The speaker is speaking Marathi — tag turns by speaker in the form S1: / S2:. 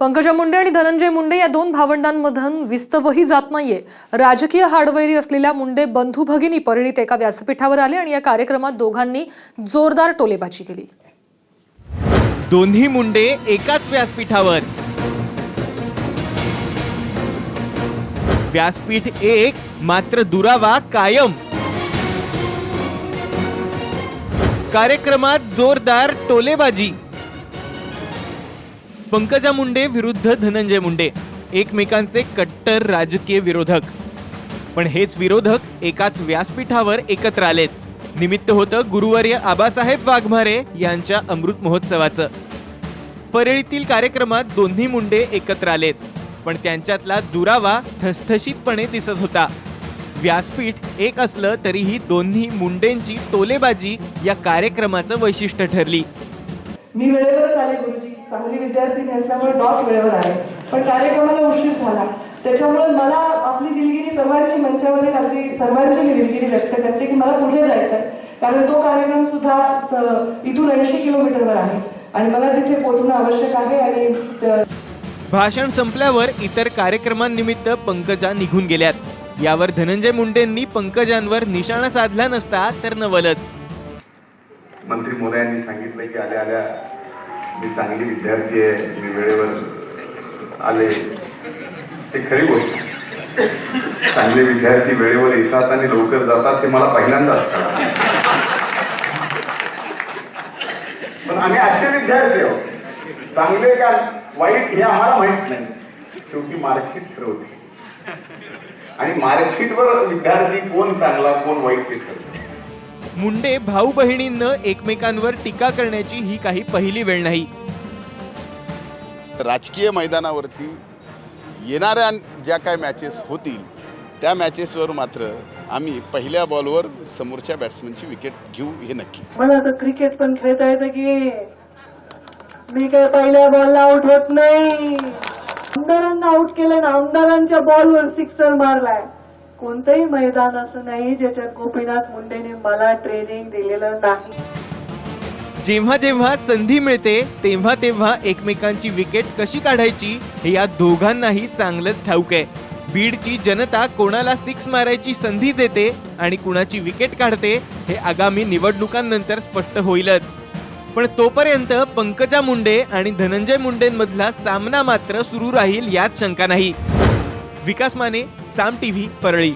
S1: पंकजा मुंडे आणि धनंजय मुंडे या दोन भावंडांमधून विस्तवही जात नाहीये. राजकीय हाडवैरी असलेल्या मुंडे बंधू भगिनी परिणित एका व्यासपीठावर आले आणि या कार्यक्रमात दोघांनी जोरदार टोलेबाजी केली.
S2: दोन्ही मुंडे एकाच व्यासपीठावर. व्यासपीठ एक मात्र दुरावा कायम. कार्यक्रमात जोरदार टोलेबाजी. पंकजा मुंडे विरुद्ध धनंजय मुंडे एकमेकांचे कट्टर राजकीय विरोधक. पण हेच विरोधक एकाच व्यासपीठावर एकत्र आलेत. निमित्त होतं गुरुवर्य आबासाहेब वाघमारे यांच्या अमृत महोत्सवाचं. परळीतील कार्यक्रमात दोन्ही मुंडे एकत्र आलेत पण त्यांच्यातला दुरावा ठसठशीतपणे दिसत होता. व्यासपीठ एक असलं तरीही दोन्ही मुंडेंची टोलेबाजी या कार्यक्रमाचं वैशिष्ट्य ठरली.
S3: मी वेळेवरच आले गुरुजी. चांगली विद्यार्थिनी असल्यामुळे डॉट वेळेवर आले पण कार्यक्रमाला उशीर झाला. त्याच्यामुळे मला आपली दिलगिरी सर्वांची मंचावरील अगदी सर्वांची मी दिलगिरी व्यक्त करते की मला पुढे जायचं आहे कारण तो कार्यक्रम सुद्धा इथून ऐंशी किलोमीटरवर आहे. आणि मला तिथे पोहोचणं आवश्यक आहे आणि
S2: भाषण संपल्यावर इतर कार्यक्रमांनिमित्त पंकजा निघून गेल्यात. यावर धनंजय मुंडेंनी पंकजांवर निशाणा साधला नसता तर नवलच.
S4: मंत्री मोदयांनी सांगितलं की आल्या आल्या मी चांगली विद्यार्थी आहे मी वेळेवर आले. ते खरी गोष्ट चांगले विद्यार्थी वेळेवर येतात आणि लवकर जातात हे मला पहिल्यांदाच कळा पण आम्ही असे विद्यार्थी आहोत. चांगले का वाईट हे आम्हाला माहीत नाही. शेवटी मार्कशीट ठरवते आणि मार्कशीटवर विद्यार्थी कोण चांगला कोण वाईट ते ठरवते
S2: मुंडे भाऊ बहिणींनं एकमेकांवर टीका करण्याची ही काही पहिली वेळ नाही.
S5: राजकीय मैदानावरती येणाऱ्या ज्या काय मॅचेस होतील त्या मॅचेसवर मात्र आम्ही पहिल्या बॉलवर समोरच्या बॅट्समनची विकेट घेऊ हे नक्की.
S3: मला तर क्रिकेट पण खेळता येतं की मी काय पहिल्या बॉलला आउट होत नाही. आमदारांना आउट केलं ना आमदारांच्या बॉलवर सिक्सर मारलाय. कोणतंही मैदान असं नाही ज्याच्यात गोपीनाथ मुंडेने मला ट्रेनिंग दिलेलं नाही.
S2: जेव्हा जेव्हा संधी मिळते तेव्हा तेव्हा एकमेकांची विकेट कशी काढायची हे या दोघांनाही चांगलंच ठाऊक आहे. बीडची जनता कोणाला सिक्स मारायची संधी देते आणि कुणाची विकेट काढते हे आगामी निवडणुकांनंतर स्पष्ट होईलच. पण तोपर्यंत पंकजा मुंडे आणि धनंजय मुंडेंमधला सामना मात्र सुरू राहील यात शंका नाही. विकास माने साम टीव्ही परळी.